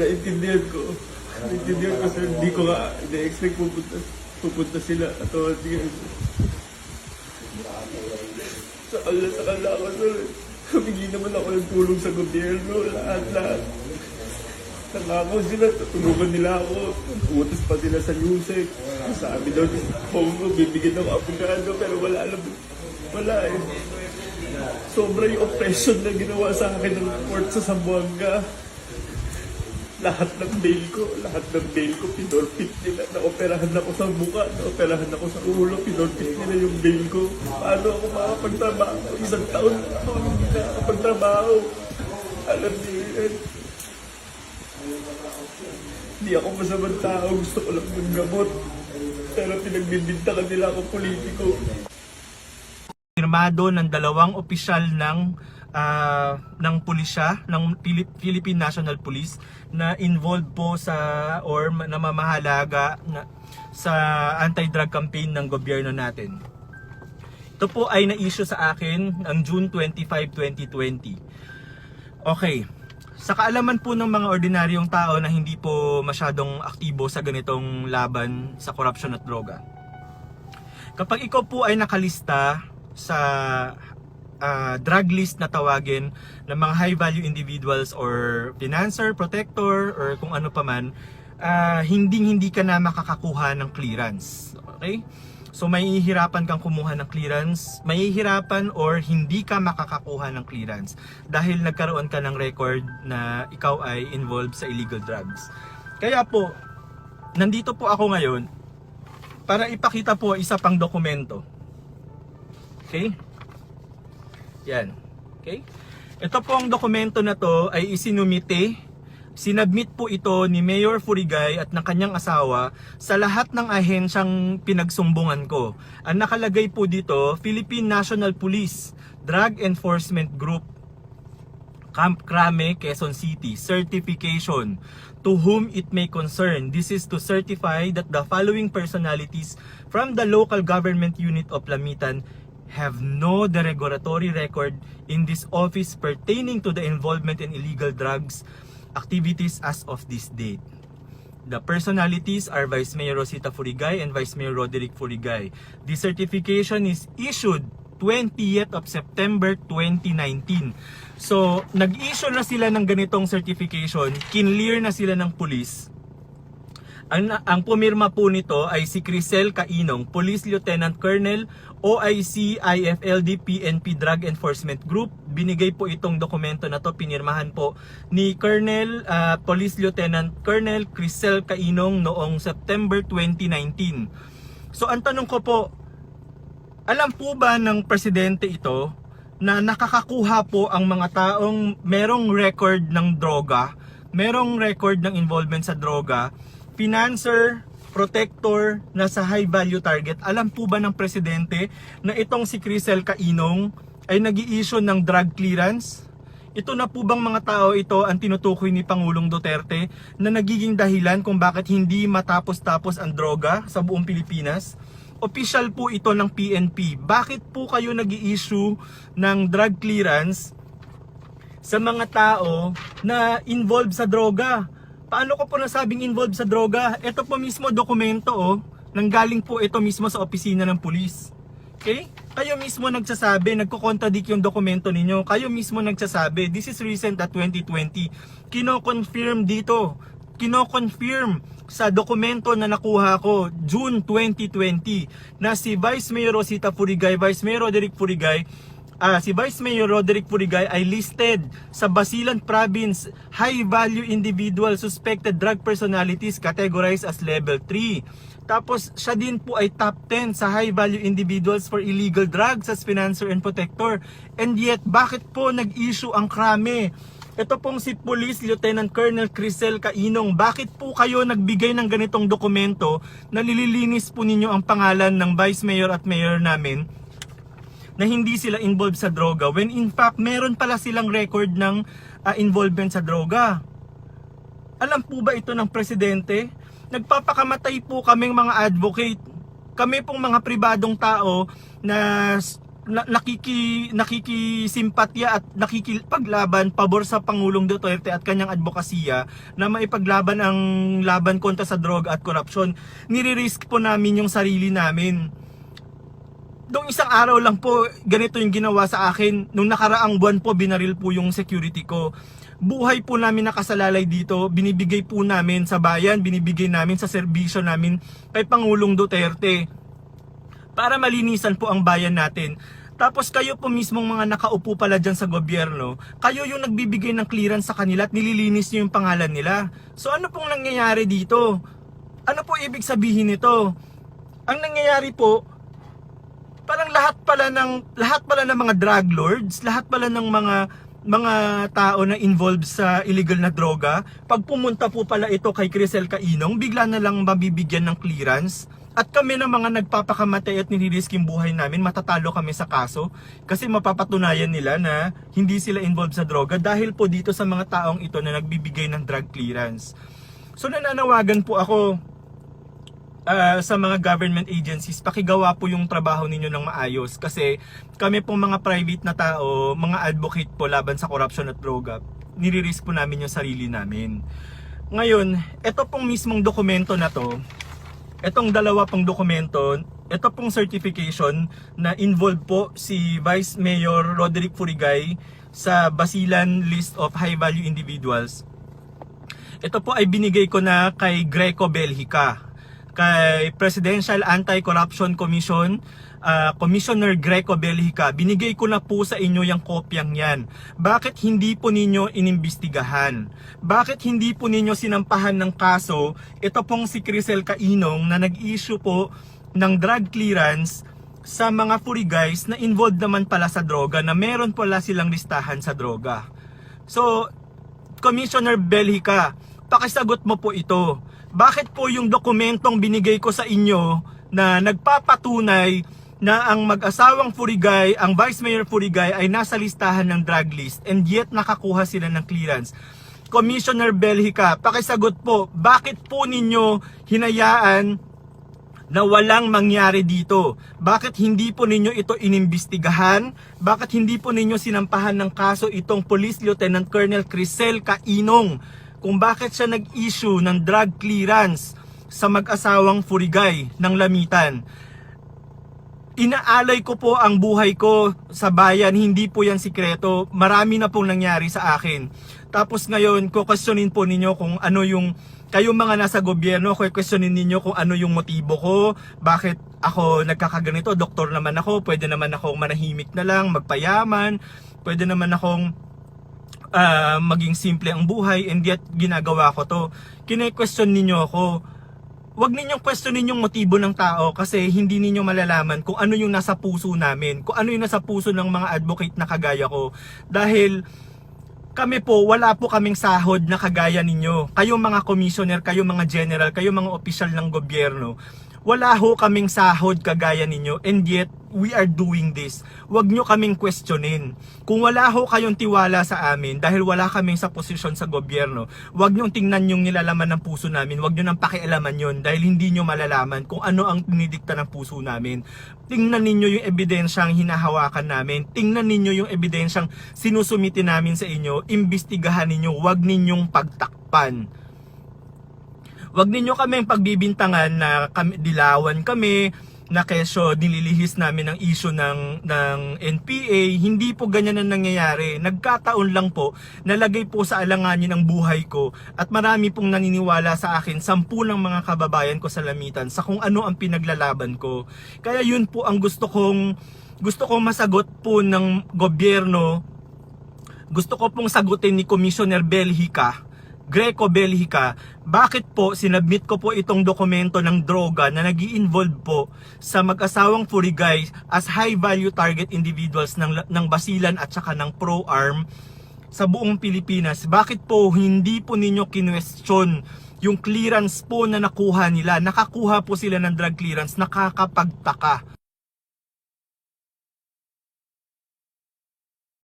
Naintindihan ko. Naintindihan ko sir, hindi ko nga, na-expect pupunta, pupunta sila. At hindi Sakal na sakal na ako sir. Humingi naman ako ng tulong sa gobyerno, lahat-lahat. Nangako sila, tutulungan nila ako. Utos pa sila sa Newsec. Sabi daw Pongo, bibigyan ako abogado, pero wala alam. Wala eh. Sobra yung oppression na ginawa sa akin ng court sa Zamboanga. Lahat ng bail ko, lahat ng bail ko, pinorpit nila. Naoperahan ako sa mukha, naoperahan ako sa ulo, pinorpit nila yung bail ko. Paano ako makapagtrabaho? Isang taon na ako hindi nakakapagtrabaho. Alam niyo. Hindi ako masamang tao, gusto ko lang ng gamot. Pero pinagbibintangan nila ako politiko. pirmado ng dalawang opisyal ng ah, ng pulisya ng Philip- Philippine National Police na involved po sa or ma- namamahalaga na, sa anti-drug campaign ng gobyerno natin. Ito po ay na-issue sa akin ang June 25, 2020. Okay. Sa kaalaman po ng mga ordinaryong tao na hindi po masyadong aktibo sa ganitong laban sa korupsyon at droga. Kapag ikaw po ay nakalista sa ah, drug list na tawagin ng mga high value individuals or financer, protector, or kung ano pa man, ah, hindi hindi ka na makakakuha ng clearance. Okay? So mahihirapan kang kumuha ng clearance, mahihirapan or hindi ka makakakuha ng clearance dahil nagkaroon ka ng record na ikaw ay involved sa illegal drugs. Kaya po, nandito po ako ngayon para ipakita po isa pang dokumento. Okay? Yan. Okay? Ito po ang dokumento na to ay isinumite, sinabmit po ito ni Mayor Furigay at ng kanyang asawa sa lahat ng ahensyang pinagsumbungan ko. Ang nakalagay po dito, Philippine National Police Drug Enforcement Group Camp Crame, Quezon City, certification to whom it may concern. This is to certify that the following personalities from the local government unit of Lamitan have no derogatory record in this office pertaining to the involvement in illegal drugs activities as of this date. The personalities are Vice Mayor Rosita Furigay and Vice Mayor Roderick Furigay. The certification is issued 20th of September 2019. So, nag-issue na sila ng ganitong certification, kinlear na sila ng police. Ang, ang pumirma po nito ay si Crisel Cainong, Police Lieutenant Colonel, OIC IFLD PNP Drug Enforcement Group. Binigay po itong dokumento na to, pinirmahan po ni Colonel, ah, Police Lieutenant Colonel Crisel Cainong noong September 2019. So ang tanong ko po, alam po ba ng presidente ito na nakakakuha po ang mga taong merong record ng droga, merong record ng involvement sa droga, financer, protector na sa high value target. Alam po ba ng presidente na itong si Crisel Cainong ay nag issue ng drug clearance? Ito na po bang mga tao ito ang tinutukoy ni Pangulong Duterte na nagiging dahilan kung bakit hindi matapos-tapos ang droga sa buong Pilipinas? Official po ito ng PNP. Bakit po kayo nag issue ng drug clearance sa mga tao na involved sa droga? Paano ko po nasabing involved sa droga? Ito po mismo dokumento oh, nanggaling po ito mismo sa opisina ng pulis. Okay? Kayo mismo nagsasabi, nagko-contradict yung dokumento ninyo. Kayo mismo nagsasabi, this is recent at 2020. Kino-confirm dito. Kino-confirm sa dokumento na nakuha ko June 2020 na si Vice Mayor Rosita Furigay, Vice Mayor Roderick Furigay Ah, si Vice Mayor Roderick Purigay ay listed sa Basilan Province High Value Individual Suspected Drug Personalities categorized as Level 3. Tapos siya din po ay top 10 sa High Value Individuals for Illegal Drugs as Financer and Protector. And yet, bakit po nag-issue ang krame? Ito pong si Police Lieutenant Colonel Crisel Cainong, bakit po kayo nagbigay ng ganitong dokumento na nililinis po ninyo ang pangalan ng Vice Mayor at Mayor namin na hindi sila involved sa droga when in fact meron pala silang record ng ah, involvement sa droga. Alam po ba ito ng presidente? Nagpapakamatay po kaming mga advocate Kami pong mga pribadong tao na na, nakiki nakikisimpatya at nakikipaglaban pabor sa Pangulong Duterte at kanyang advokasya na maipaglaban ang laban kontra sa droga at korupsyon. Nire-risk po namin yung sarili namin. Noong isang araw lang po, ganito yung ginawa sa akin. Nung nakaraang buwan po, binaril po yung security ko. Buhay po namin nakasalalay dito, binibigay po namin sa bayan, binibigay namin sa serbisyo namin kay Pangulong Duterte para malinisan po ang bayan natin. Tapos kayo po mismong mga nakaupo pala dyan sa gobyerno, kayo yung nagbibigay ng clearance sa kanila at nililinis nyo yung pangalan nila. So ano pong nangyayari dito? Ano po ibig sabihin nito? Ang nangyayari po, parang lahat pala ng lahat pala ng mga drug lords, lahat pala ng mga mga tao na involved sa illegal na droga, pag pumunta po pala ito kay Crisel Kainong, bigla na lang mabibigyan ng clearance. At kami na mga nagpapakamatay at nilirisk yung buhay namin, matatalo kami sa kaso kasi mapapatunayan nila na hindi sila involved sa droga dahil po dito sa mga taong ito na nagbibigay ng drug clearance. So nananawagan po ako ah, sa mga government agencies, pakigawa po yung trabaho ninyo ng maayos kasi kami pong mga private na tao, mga advocate po laban sa corruption at droga, niririsk po namin yung sarili namin. Ngayon, ito pong mismong dokumento na to, itong dalawa pong dokumento, ito pong certification na involved po si Vice Mayor Roderick Furigay sa Basilan List of High Value Individuals. Ito po ay binigay ko na kay Greco Belhica, kay Presidential Anti-Corruption Commission, ah, Commissioner Greco Belhica. Binigay ko na po sa inyo yung kopyang yan. Bakit hindi po ninyo inimbestigahan? Bakit hindi po ninyo sinampahan ng kaso ito pong si Crisel Kainong na nag-issue po ng drug clearance sa mga guys na involved naman pala sa droga na meron pala silang listahan sa droga. So, Commissioner Belhica, pakisagot mo po ito. Bakit po yung dokumentong binigay ko sa inyo na nagpapatunay na ang mag-asawang Furigay, ang Vice Mayor Furigay ay nasa listahan ng drug list and yet nakakuha sila ng clearance. Commissioner Belhica, pakisagot po, bakit po ninyo hinayaan na walang mangyari dito? Bakit hindi po ninyo ito inimbestigahan? Bakit hindi po ninyo sinampahan ng kaso itong Police Lieutenant Colonel Crisel Kainong kung bakit siya nag-issue ng drug clearance sa mag-asawang Furigay ng Lamitan? Inaalay ko po ang buhay ko sa bayan, hindi po yan sikreto. Marami na pong nangyari sa akin. Tapos ngayon, kukwestiyonin po ninyo kung ano yung kayong mga nasa gobyerno, kukwestiyonin ninyo kung ano yung motibo ko, bakit ako nagkakaganito, doktor naman ako, pwede naman akong manahimik na lang, magpayaman, pwede naman akong ah, maging simple ang buhay and yet ginagawa ko to. Kine-question ninyo ako. Huwag ninyong questionin yung motibo ng tao kasi hindi ninyo malalaman kung ano yung nasa puso namin, kung ano yung nasa puso ng mga advocate na kagaya ko. Dahil kami po, wala po kaming sahod na kagaya ninyo. Kayong mga commissioner, kayong mga general, kayong mga opisyal ng gobyerno, wala ho kaming sahod kagaya ninyo and yet we are doing this. Huwag nyo kaming questionin. Kung wala ho kayong tiwala sa amin dahil wala kaming sa posisyon sa gobyerno, huwag nyo tingnan yung nilalaman ng puso namin. Huwag nyo nang pakialaman yon dahil hindi nyo malalaman kung ano ang dinidikta ng puso namin. Tingnan ninyo yung ebidensyang hinahawakan namin. Tingnan ninyo yung ebidensyang sinusumiti namin sa inyo. Imbestigahan ninyo. Huwag ninyong pagtakpan. Huwag ninyo kaming pagbibintangan na kami, dilawan kami, na kesyo nililihis namin ang issue ng, ng NPA. Hindi po ganyan ang nangyayari. Nagkataon lang po, nalagay po sa alanganin ang buhay ko at marami pong naniniwala sa akin, sampu ng mga kababayan ko sa lamitan sa kung ano ang pinaglalaban ko. Kaya yun po ang gusto kong gusto kong masagot po ng gobyerno gusto ko pong sagutin ni Commissioner Belhica, Greco Belhica, bakit po sinabmit ko po itong dokumento ng droga na nag involve po sa mag-asawang Furigay as high value target individuals ng, ng Basilan at saka ng Pro-Arm sa buong Pilipinas. Bakit po hindi po ninyo kinwestiyon yung clearance po na nakuha nila? Nakakuha po sila ng drug clearance, nakakapagtaka.